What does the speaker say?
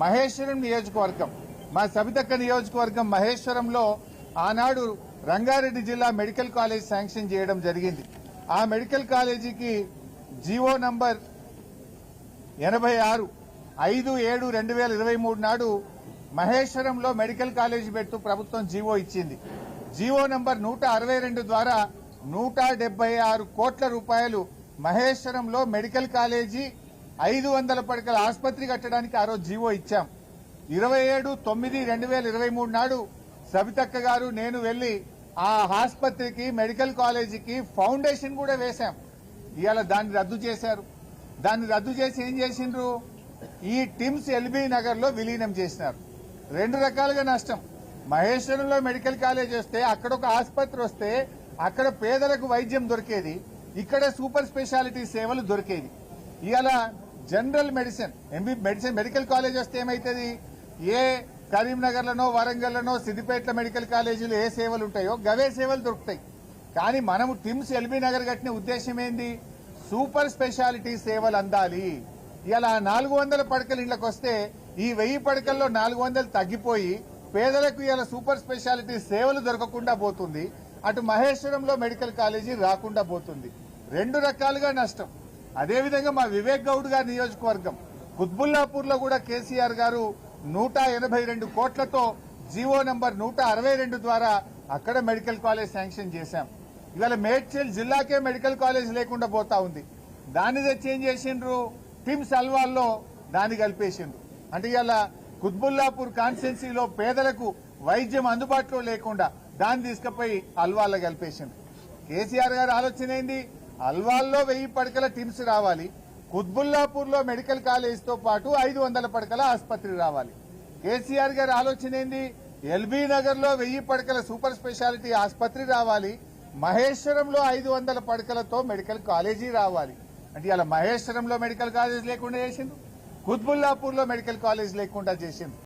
మహేశ్వరం నియోజకవర్గం మా సబితక్క నియోజకవర్గం మహేశ్వరంలో ఆనాడు రంగారెడ్డి జిల్లా మెడికల్ కాలేజ్ శాంక్షన్ చేయడం జరిగింది. ఆ మెడికల్ కాలేజీకి జీవో నంబర్ ఎనభై ఆరు ఐదు ఏడు రెండు వేల ఇరవై మూడు నాడు మహేశ్వరంలో మెడికల్ కాలేజీ పెడుతూ ప్రభుత్వం జీవో ఇచ్చింది. జీవో నంబర్ నూట అరవై రెండు ద్వారా నూట డెబ్బై ఆరు కోట్ల రూపాయలు మహేశ్వరంలో మెడికల్ కాలేజీ ఐదు వందల పడకల ఆసుపత్రి కట్టడానికి ఆ రోజు జీవో ఇచ్చాం. ఇరవై ఏడు తొమ్మిది రెండు వేల ఇరవై మూడు నాడు సబితక్క గారు నేను వెళ్ళి ఆ ఆసుపత్రికి మెడికల్ కాలేజీకి ఫౌండేషన్ కూడా వేశాం. ఇవాళ దాన్ని రద్దు చేశారు. దాన్ని రద్దు చేసి ఏం చేసిండ్రు? ఈ టిమ్స్ ఎల్బీ నగర్లో విలీనం చేసినారు. రెండు రకాలుగా నష్టం. మహేశ్వరంలో మెడికల్ కాలేజ్ వస్తే అక్కడ ఒక ఆసుపత్రి వస్తే అక్కడ పేదలకు వైద్యం దొరికేది. ఇక్కడ సూపర్ స్పెషాలిటీ సేవలు దొరికేది. ఇవాళ general medicine MB medicine medical college వస్తే ఏమైతుంది? ఏ కరీంనగర్లోనో వరంగల్లోనో సిద్దిపేటలో మెడికల్ కాలేజీలు ఏ సేవలు ఉంటాయో గవే సేవలు దొరుకుతాయి. కానీ మనము టిమ్స్ ఎల్బీ నగర్ కట్టిన ఉద్దేశం ఏంది? సూపర్ స్పెషాలిటీ సేవలు అందాలి. ఇలా నాలుగు వందల పడకలు ఇళ్ళకు వస్తే ఈ వెయ్యి పడకల్లో నాలుగు వందలు తగ్గిపోయి పేదలకు ఇలా సూపర్ స్పెషాలిటీ సేవలు దొరకకుండా పోతుంది. అటు మహేశ్వరంలో మెడికల్ కాలేజీ రాకుండా పోతుంది. రెండు రకాలుగా నష్టం. అదేవిధంగా మా వివేక్ గౌడ్ గారి నియోజకవర్గం. కుత్బుల్లాపూర్లో కూడా కేసీఆర్ గారు నూట ఎనభై రెండు కోట్లతో జీవో నంబర్ నూట అరవై రెండు ద్వారా అక్కడ మెడికల్ కాలేజ్ శాంక్షన్ చేశాం. ఇవాళ మేడ్చల్ జిల్లాకే మెడికల్ కాలేజ్ లేకుండా పోతా ఉంది. దాన్ని చేంజ్ చేసిండ్రు? టిమ్స్ అల్వాల్లో దాన్ని కలిపేసిండ్రు. అంటే ఇవాళ కుత్బుల్లాపూర్ కాన్స్టిట్యున్సీలో పేదలకు వైద్యం అందుబాటులో లేకుండా దాన్ని తీసుకుపోయి అల్వాల్లో కలిపేసిండ్రు. కేసీఆర్ గారి ఆలోచన ఏంది? అల్వాల్లో వెయ్యి పడకల టిమ్స్ రావాలి. కుత్బుల్లాపూర్లో మెడికల్ కాలేజ్తో పాటు ఐదు వందల పడకల ఆసుపత్రి రావాలి. కేసీఆర్ గారి ఆలోచన ఏంది? ఎల్బీ నగర్లో వెయ్యి పడకల సూపర్ స్పెషాలిటీ ఆసుపత్రి రావాలి. మహేశ్వరంలో ఐదు వందల పడకలతో మెడికల్ కాలేజీ రావాలి. అంటే ఇలా మహేశ్వరంలో మెడికల్ కాలేజ్ లేకుండా చేసిండు కుత్బుల్లాపూర్లో మెడికల్ కాలేజ్ లేకుండా చేసిండు